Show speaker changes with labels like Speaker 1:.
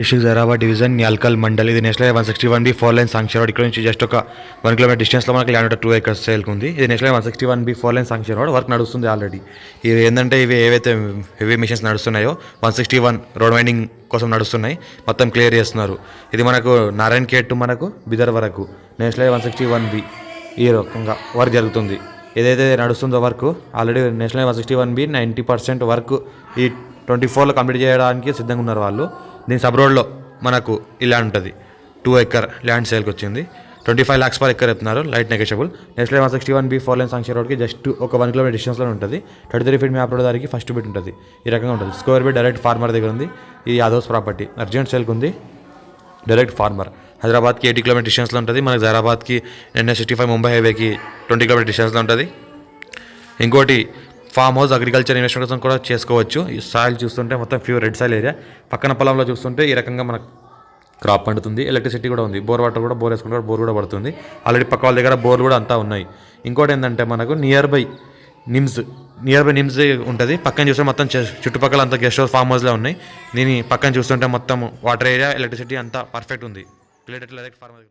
Speaker 1: District Zaheerabad division Yalkal mandal ఇది national one sixty one B four line sanction road. ఇక్కడ నుంచి just ఒక వన్ కిలోమీటర్ డిస్టెన్స్లో మనకి ల్యాండ్ టూ ఎకర్స్ సేల్కుంది ఇది national one sixty one B four line sanction road. Work నడుస్తుంది ఆల్రెడీ ఇవి ఏంటంటే ఇవి ఏవైతే హెవీ మిషన్స్ నడుస్తున్నాయో one sixty one road widening కోసం నడుస్తున్నాయి. మొత్తం క్లియర్ చేస్తున్నారు. ఇది మనకు నారాయణ్ కేట్ టు మనకు బిదర్ వరకు. National one sixty one B ఈ రకంగా వర్క్ జరుగుతుంది. ఏదైతే నడుస్తుందో work already national one sixty one B ninety percent work ఈ ట్వంటీ ఫోర్లో కంప్లీట్ చేయడానికి సిద్ధంగా ఉన్నారు వాళ్ళు. దీని సబ్ రోడ్లో మనకు ఇలా ఉంటుంది. టూ ఎకర్ ల్యాండ్ సేల్కి వచ్చింది. Twenty five lakhs per acre చెప్తున్నారు light negotiable national one sixty one B four line sanction రోడ్కి జస్ట్ ఒక వన్ కిలోమీటర్ డిస్టెన్స్లో ఉంటుంది. Thirty three feet map road దానికి ఫస్ట్ బిట్ ఉంటుంది. ఈ రకంగా ఉంటుంది. స్క్వేర్ బిట్ డైరెక్ట్ ఫార్మర్ దగ్గర ఉంది. ఇది యాదవ్స్ ప్రాపర్టీ అర్జెంట్ సేల్కి ఉంది. డైరెక్ట్ ఫార్మర్ హైదరాబాద్కి ఎయిటీ కిలోమీటర్ డిస్టెన్స్లో ఉంటుంది. మనకి హైదరాబాద్కి ఎన్ఎస్ సిక్స్టీ ఫైవ్ ముంబై హైవేకి ట్వంటీ కిలోమీటర్ డిస్టెన్స్లో ఉంటుంది. ఇంకోటి ఫామ్ హౌస్ అగ్రికల్చర్ ఇన్వెస్ట్మెంట్ కోసం కూడా చేసుకోవచ్చు. ఈ సాయిల్ చూస్తుంటే మొత్తం ప్యూర్ రెడ్ సాయిల్ ఏరియా. పక్కన పొలంలో చూస్తుంటే ఈ రకంగా మనకు క్రాప్ పండుతుంది. ఎలక్ట్రిసిటీ కూడా ఉంది. బోర్ వాటర్ కూడా బోర్ వేసుకుంటే బోర్ కూడా పడుతుంది. ఆల్రెడీ పక్క వాళ్ళ దగ్గర బోర్ కూడా అంతా ఉన్నాయి. ఇంకోటి ఏంటంటే మనకు nearby NIMS nearby NIMS ఉంటుంది. పక్కన చూస్తే మొత్తం చుట్టుపక్కల అంతా గెస్ట్ హౌస్ ఫామ్ హౌస్లో ఉన్నాయి. దీని పక్కన చూస్తుంటే మొత్తం వాటర్ ఏరియా ఎలక్ట్రిసిటీ అంతా పర్ఫెక్ట్ ఉంది. Related direct farmer